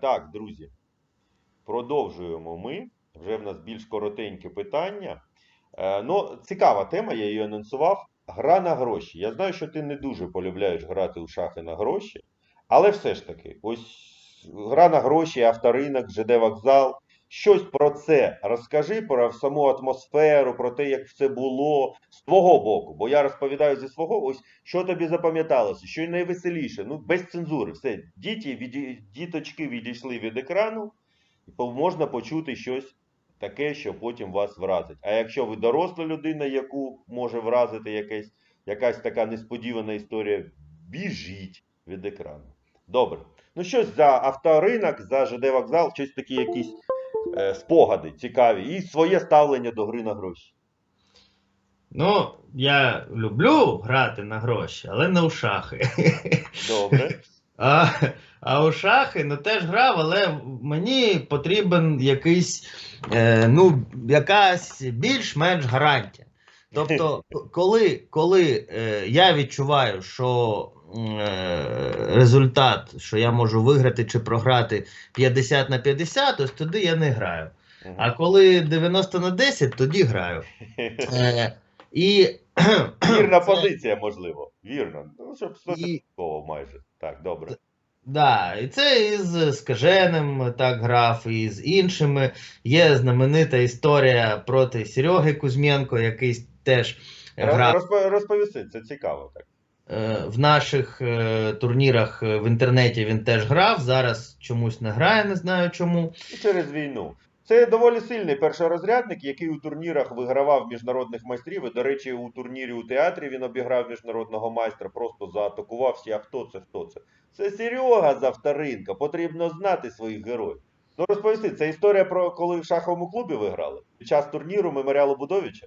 так, друзі, продовжуємо ми. Вже в нас більш коротеньке питання. Е, ну, цікава тема, я її анонсував. Гра на гроші. Я знаю, що ти не дуже полюбляєш грати у шахи на гроші, але все ж таки, ось гра на гроші, авторинок, ЖД вокзал. Щось про це розкажи про саму атмосферу, про те, як все було з твого боку. Бо я розповідаю зі свого, ось що тобі запам'яталося, що найвеселіше. Ну, без цензури. Все, діти, віді... діточки відійшли від екрану, і можна почути щось таке, що потім вас вразить. А якщо ви доросла людина, яку може вразити якась, якась така несподівана історія, біжіть від екрану. Добре. Ну, щось за авторинок, за ЖД вокзал, щось такі якісь спогади цікаві і своє ставлення до гри на гроші. Ну, я люблю грати на гроші, але не у шахи. Добре. А, а у шахи ну теж грав, але мені потрібен якийсь, е, ну, якась більш-менш гарантія. Тобто, коли, коли е, я відчуваю, що е, результат, що я можу виграти чи програти 50 на 50, ось тоді я не граю. А коли 90 на 10, тоді граю. Е, і, Вірна позиція, можливо. Вірно. Ну, щоб І- 100% майже. Так, добре. Да, і це із Скаженим так грав, і з іншими. Є знаменита історія проти Сереги Кузьменко, який теж грав Розповісти, це цікаво так. Е, в наших е, турнірах е, в інтернеті. Він теж грав. Зараз чомусь не грає, не знаю чому. І через війну. Це доволі сильний першорозрядник, який у турнірах вигравав міжнародних майстрів. І, до речі, у турнірі у театрі він обіграв міжнародного майстра, просто заатакував всі. А хто це? Хто це? Це Серега з авторинка. Потрібно знати своїх героїв. Ну розповісти, це історія про коли в шаховому клубі виграли під час турніру меморіалу Будовича.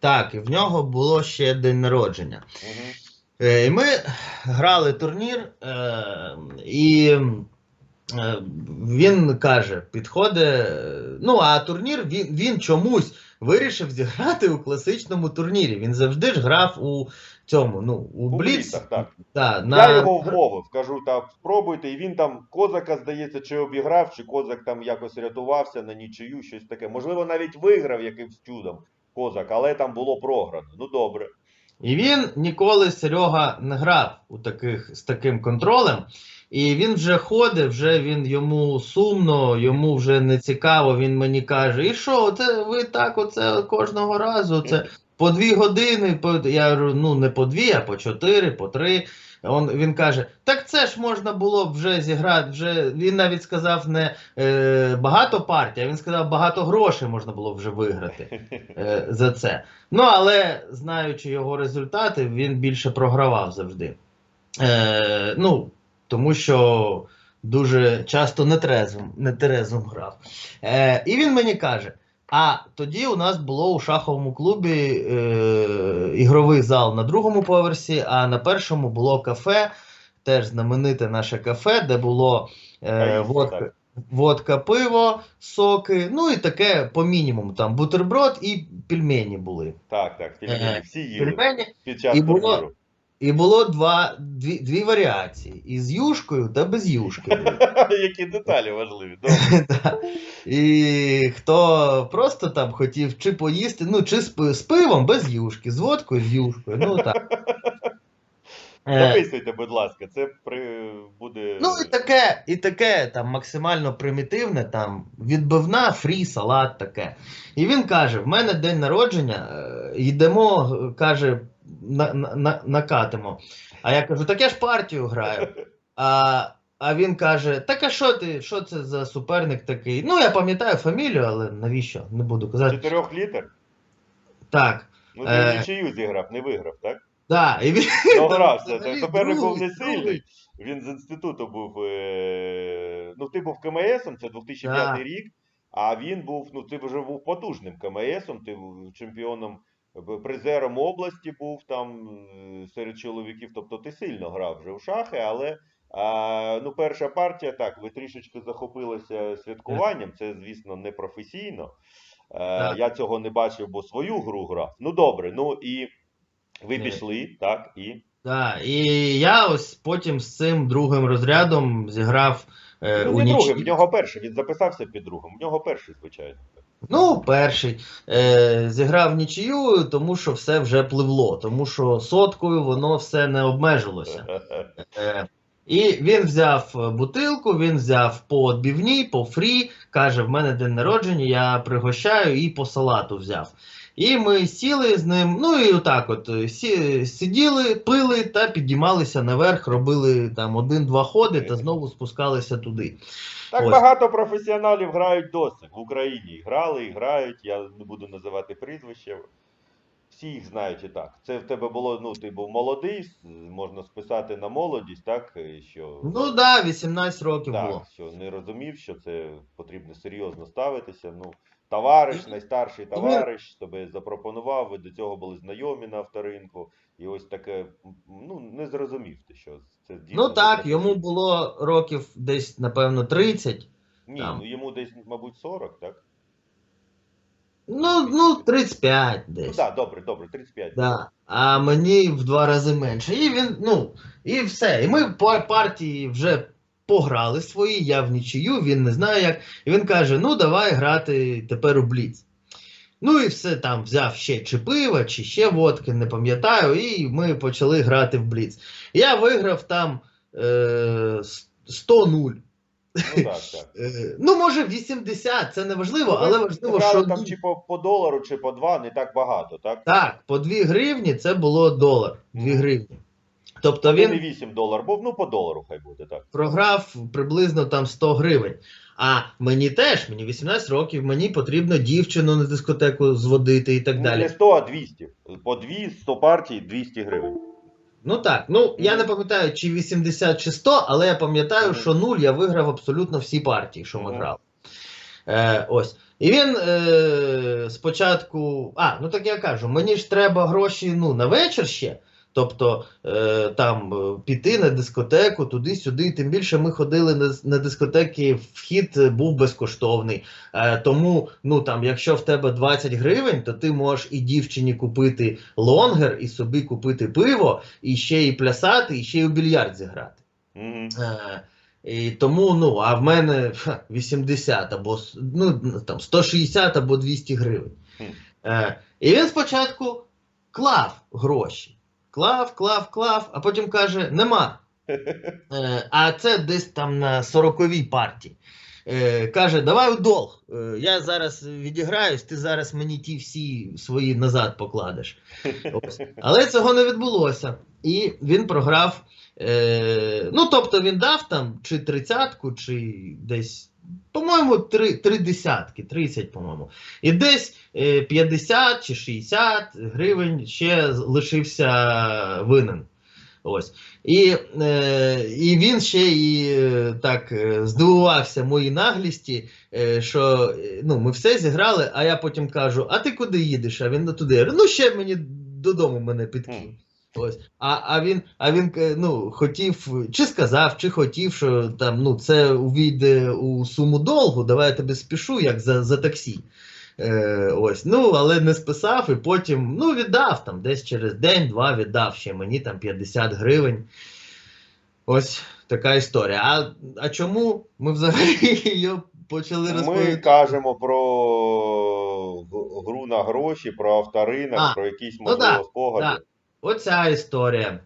Так, і в нього було ще день народження. Угу. Е, І ми грали турнір, е, і е, він каже: підходить. Ну, а турнір він, він чомусь вирішив зіграти у класичному турнірі. Він завжди ж грав у цьому, ну, у У Бліц. Бліцах, так. Да, Я його вмовив, кажу, так, спробуйте, і він там козака, здається, чи обіграв, чи козак там якось рятувався на нічию, щось таке. Можливо, навіть виграв якимсь чудом козак, але там було програно. Ну добре. І він ніколи Серега не грав у таких, з таким контролем. І він вже ходить, вже він йому сумно, йому вже не цікаво. Він мені каже: І що, це ви так оце кожного разу? Це по дві години. По, я ну не по дві, а по чотири, по три. Он, він каже: так це ж можна було б вже зіграти. Вже він навіть сказав не е, багато партій, а він сказав, багато грошей можна було б вже виграти е, за це. Ну, але знаючи його результати, він більше програвав завжди. Е, ну, тому що дуже часто нетрезвим, нетерезвим грав. Е, і він мені каже: а тоді у нас було у шаховому клубі е, ігровий зал на другому поверсі, а на першому було кафе, теж знамените наше кафе, де було е, водка, водка, пиво, соки, ну і таке по мінімуму. Там бутерброд і пельмені були. Так, так, пельмені. Е, Всі їли Пельмені, під час турніру. І було два, дві, дві варіації: із юшкою та без юшки. Які деталі важливі. Да. І хто просто там хотів чи поїсти, ну, чи з, з пивом без юшки, з водкою з юшкою. Ну так. Записуйте, будь ласка, це при... буде. Ну і таке, і таке там максимально примітивне, там відбивна, фрі, салат таке. І він каже: в мене день народження, е, йдемо, каже, на, на, на, накатимо. А я кажу, так я ж партію граю. А, а він каже: Так а що ти? Що це за суперник такий? Ну, я пам'ятаю фамілію, але навіщо? Не буду казати. Чотирьох літер? Так. Ну, ти Е. нічию зіграв, не виграв, так? Да, і він, Догрався. взагалі Суперник був не сильний. Він з інституту був. Е... Ну, ти був КМСом, це 2005 Да. рік. А він був, ну ти вже був потужним КМСом, ти був чемпіоном, призером області був там е, серед чоловіків. Тобто ти сильно грав вже в шахи, але а, ну, перша партія, так, ви трішечки захопилися святкуванням. Це, звісно, не професійно. Е, Так. Я цього не бачив, бо свою гру грав. Ну добре, ну і ви пішли, так, і. Да, і я ось потім з цим другим розрядом зіграв Е, Ну, у не ніч- другим, в нього перший, він записався під другим. В нього перший, звичайно. Ну, перший е, зіграв нічию, тому що все вже пливло, тому що соткою воно все не обмежилося. Е, і він взяв бутилку, він взяв по одбівній, по фрі, каже: в мене день народження, я пригощаю і по салату взяв. І ми сіли з ним, ну і отак от е, сі, сиділи, пили та підіймалися наверх, робили там один-два ходи та знову спускалися туди. Так Ось. багато професіоналів грають досить в Україні. Грали, і грають. Я не буду називати прізвище. Всі їх знають і так. Це в тебе було, ну, ти був молодий, можна списати на молодість, так? Що, Ну так, да, 18 років так, було. що не розумів, що це потрібно серйозно ставитися. Ну, товариш, найстарший товариш, тобі запропонував, ви до цього були знайомі на авторинку. І ось таке, ну, не зрозумів ти, що це дійсно. Ну так, йому було років десь, напевно, 30. Ні, там. ну йому десь, мабуть, 40, так? Ну, ну 35 Ну так, добре, добре, 35. Да. А мені в два рази менше. І він, ну, і все. І ми по партії вже пограли свої, я в нічию, він не знає як. І він каже: ну, давай грати тепер у Бліц. Ну і все там взяв ще чи пива, чи ще водки, не пам'ятаю, і ми почали грати в Бліц. Я виграв там е, 100-0. Ну так, так. Е, ну, може, 80, це не важливо, але важливо, Грали що там чи по, по долару, чи по два, не так багато, так? так, по 2 гривні це було долар. 2 гривні. Тобто Він не 8 доларів був, ну по долару хай буде, так. програв приблизно там 100 гривень. А мені теж, мені 18 років, мені потрібно дівчину на дискотеку зводити і так Ну, далі. Не 100, а 200. По 2, 100 партій, 200 гривень. Ну так, ну я не пам'ятаю, чи 80 чи 100, але я пам'ятаю, що 0 я виграв абсолютно всі партії, що ми грали. Е, ось. І він е, спочатку. А, ну так я кажу, мені ж треба гроші ну, на вечір ще. Тобто е, там е, піти на дискотеку, туди-сюди. Тим більше ми ходили на, дискотеки, вхід був безкоштовний. Е, тому, ну там, якщо в тебе 20 гривень, то ти можеш і дівчині купити лонгер, і собі купити пиво, і ще і плясати, і ще й у більярд зіграти. І тому, ну, а в мене 80 або ну, там, 160 або 200 гривень. Е, і він спочатку клав гроші. Клав, клав, клав, а потім каже: нема. Е, а це десь там на 40-й партії. Е, каже, давай у долг. Е, я зараз відіграюсь, ти зараз мені ті всі свої назад покладеш. Ось. Але цього не відбулося. І він програв. Е, ну, тобто він дав там чи тридцятку, чи десь, по-моєму, три, три десятки, 30, по-моєму. І десь е, 50 чи 60 гривень ще лишився винен. Ось. І, е, і він ще і е, так е, здивувався моїй наглісті, е, що ну, ми все зіграли, а я потім кажу: а ти куди їдеш? А він «Ну, туди. Ну ще мені додому мене підкинь. Ось. А, а він, а він ну, хотів, чи сказав, чи хотів, що там, ну, це увійде у суму долгу, давай я тебе спішу, як за, за таксі. Е, ось, ну, але не списав і потім ну, віддав там, десь через день-два віддав ще мені там 50 гривень. Ось така історія. А, а чому ми взагалі її почали Ми кажемо про гру на гроші, про авторинок, А, про якісь ну можливо да, спогади. да. Оця історія.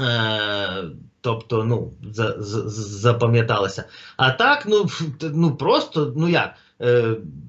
Е, тобто, ну, за, з- з- запам'яталася. А так, ну, ну просто, ну як,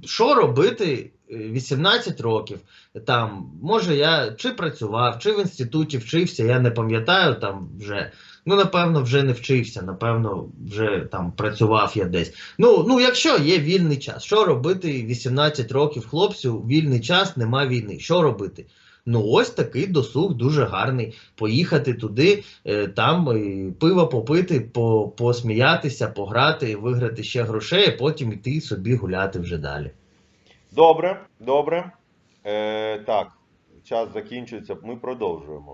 що робити е, 18 років? Там, може, я чи працював, чи в інституті вчився, я не пам'ятаю там вже. Ну, напевно, вже не вчився, напевно, вже там працював я десь. Ну, ну, якщо є вільний час, що робити 18 років хлопцю, вільний час, нема війни. Що робити? Ну, ось такий досуг дуже гарний. Поїхати туди, е, там е, пиво попити, по, посміятися, пограти, виграти ще грошей, а потім йти собі гуляти вже далі. Добре, добре. Е, так, час закінчується, ми продовжуємо.